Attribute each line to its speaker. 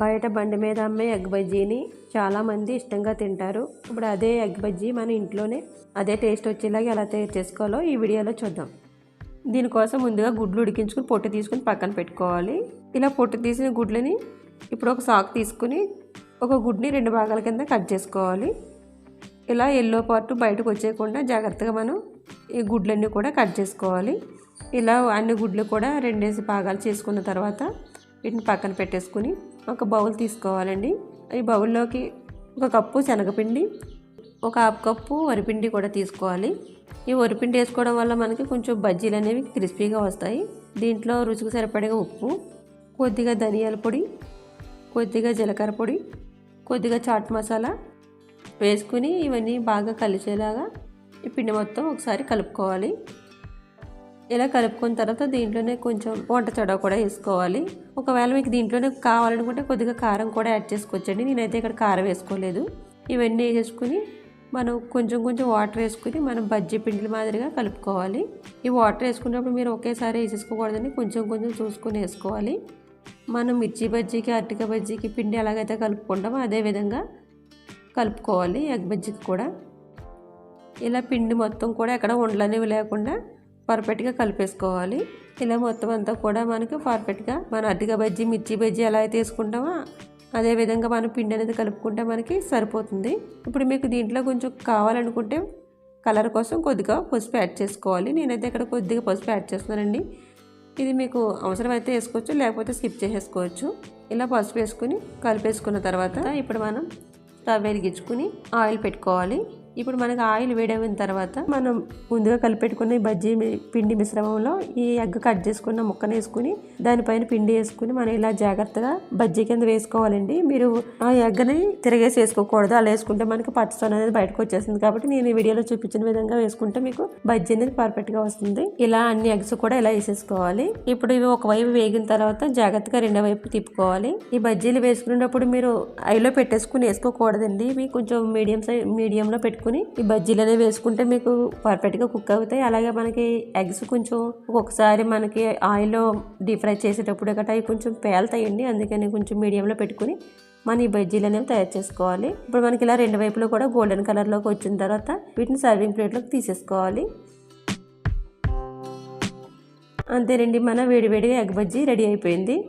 Speaker 1: బయట బండి మీద అమ్మే ఎగ్ బజ్జీని చాలామంది ఇష్టంగా తింటారు. ఇప్పుడు అదే ఎగ్ బజ్జీ మన ఇంట్లోనే అదే టేస్ట్ వచ్చేలాగా ఎలా తయారు చేసుకోవాలో ఈ వీడియోలో చూద్దాం. దీనికోసం ముందుగా గుడ్లు ఉడికించుకుని పొట్టు తీసుకుని పక్కన పెట్టుకోవాలి. ఇలా పొట్టు తీసిన గుడ్లని ఇప్పుడు ఒక సాకు తీసుకుని ఒక గుడ్ని రెండు భాగాల కింద కట్ చేసుకోవాలి. ఇలా ఎల్లో పార్ట్ బయటకు వచ్చేయకుండా జాగ్రత్తగా మనం ఈ గుడ్లన్నీ కూడా కట్ చేసుకోవాలి. ఇలా అన్ని గుడ్లు కూడా రెండేసి భాగాలు చేసుకున్న తర్వాత వీటిని పక్కన పెట్టేసుకుని ఒక బౌల్ తీసుకోవాలండి. ఈ బౌల్లోకి ఒక కప్పు శనగపిండి ఒక హాఫ్ కప్పు వరిపిండి కూడా తీసుకోవాలి. ఈ వరిపిండి వేసుకోవడం వల్ల మనకి కొంచెం బజ్జీలు అనేవి క్రిస్పీగా వస్తాయి. దీంట్లో రుచికి సరిపడగా ఉప్పు కొద్దిగా ధనియాల పొడి కొద్దిగా జీలకర్ర పొడి కొద్దిగా చాట్ మసాలా వేసుకుని ఇవన్నీ బాగా కలిసేలాగా ఈ పిండి మొత్తం ఒకసారి కలుపుకోవాలి. ఇలా కలుపుకున్న తర్వాత దీంట్లోనే కొంచెం వంట చొడవ కూడా వేసుకోవాలి. ఒకవేళ మీకు దీంట్లోనే కావాలనుకుంటే కొద్దిగా కారం కూడా యాడ్ చేసుకోవచ్చండి. నేనైతే ఇక్కడ కారం వేసుకోలేదు. ఇవన్నీ వేసేసుకుని మనం కొంచెం కొంచెం వాటర్ వేసుకుని మనం బజ్జీ పిండిల మాదిరిగా కలుపుకోవాలి. ఈ వాటర్ వేసుకున్నప్పుడు మీరు ఒకేసారి వేసేసుకోకూడదని కొంచెం కొంచెం చూసుకొని వేసుకోవాలి. మనం మిర్చి బజ్జీకి అరటిక బజ్జీకి పిండి ఎలాగైతే కలుపుకుంటామో అదే విధంగా కలుపుకోవాలి. ఎగ్ బజ్జీకి కూడా. ఇలా పిండి మొత్తం కూడా ఎక్కడ ఉండలనేవి లేకుండా పర్ఫెక్ట్గా కలిపేసుకోవాలి. ఇలా మొత్తం అంతా కూడా మనకి పర్ఫెక్ట్గా మన అరటిక బజ్జీ మిర్చి బజ్జీ ఎలా అయితే వేసుకుంటామో అదే విధంగా మనం పిండి అనేది కలుపుకుంటే మనకి సరిపోతుంది. ఇప్పుడు మీకు దీంట్లో కొంచెం కావాలనుకుంటే కలర్ కోసం కొద్దిగా పసుపు యాడ్ చేసుకోవాలి. నేనైతే ఇక్కడ కొద్దిగా పసుపు యాడ్ చేస్తున్నానండి. ఇది మీకు అవసరమైతే వేసుకోవచ్చు లేకపోతే స్కిప్ చేసేసుకోవచ్చు. ఇలా పసుపు వేసుకుని కలిపేసుకున్న తర్వాత ఇప్పుడు మనం స్టవ్ వెలిగించుకుని ఆయిల్ పెట్టుకోవాలి. ఇప్పుడు మనకు ఆయిల్ వేడైన తర్వాత మనం ముందుగా కలిపెట్టుకున్న ఈ బజ్జీ పిండి మిశ్రమంలో ఈ ఎగ్ కట్ చేసుకున్న ముక్కను వేసుకుని దానిపైన పిండి వేసుకుని మనం ఇలా జాగ్రత్తగా బజ్జీ కింద వేసుకోవాలండి. మీరు ఆ ఎగ్ని తిరగేసి వేసుకోకూడదు. అలా వేసుకుంటే మనకి పచ్చసొన అనేది బయటకు వచ్చేస్తుంది. కాబట్టి నేను ఈ వీడియోలో చూపించిన విధంగా వేసుకుంటే మీకు బజ్జీ అనేది పర్ఫెక్ట్గా వస్తుంది. ఇలా అన్ని ఎగ్స్ కూడా ఇలా వేసేసుకోవాలి. ఇప్పుడు ఇవి ఒకవైపు వేగిన తర్వాత జాగ్రత్తగా రెండో వైపు తిప్పుకోవాలి. ఈ బజ్జీలు వేసుకునేటప్పుడు మీరు ఐలో పెట్టేసుకుని వేసుకోకూడదండి. ఇవి కొంచెం మీడియం సైజ్ మీడియంలో పెట్టుకుని ఈ బజ్జీలు అనేవి వేసుకుంటే మీకు పర్ఫెక్ట్గా కుక్ అవుతాయి. అలాగే మనకి ఎగ్స్ కొంచెం ఒక్కొక్కసారి మనకి ఆయిల్లో డీప్ ఫ్రై చేసేటప్పుడు గట్రా అవి కొంచెం పేలుతాయండి. అందుకని కొంచెం మీడియంలో పెట్టుకుని మనం ఈ బజ్జీలు అనేవి తయారు చేసుకోవాలి. ఇప్పుడు మనకి ఇలా రెండు వైపులో కూడా గోల్డెన్ కలర్లోకి వచ్చిన తర్వాత వీటిని సర్వింగ్ ప్లేట్లోకి తీసేసుకోవాలి. అంతేనండి మన వేడి వేడిగా ఎగ్ బజ్జీ రెడీ అయిపోయింది.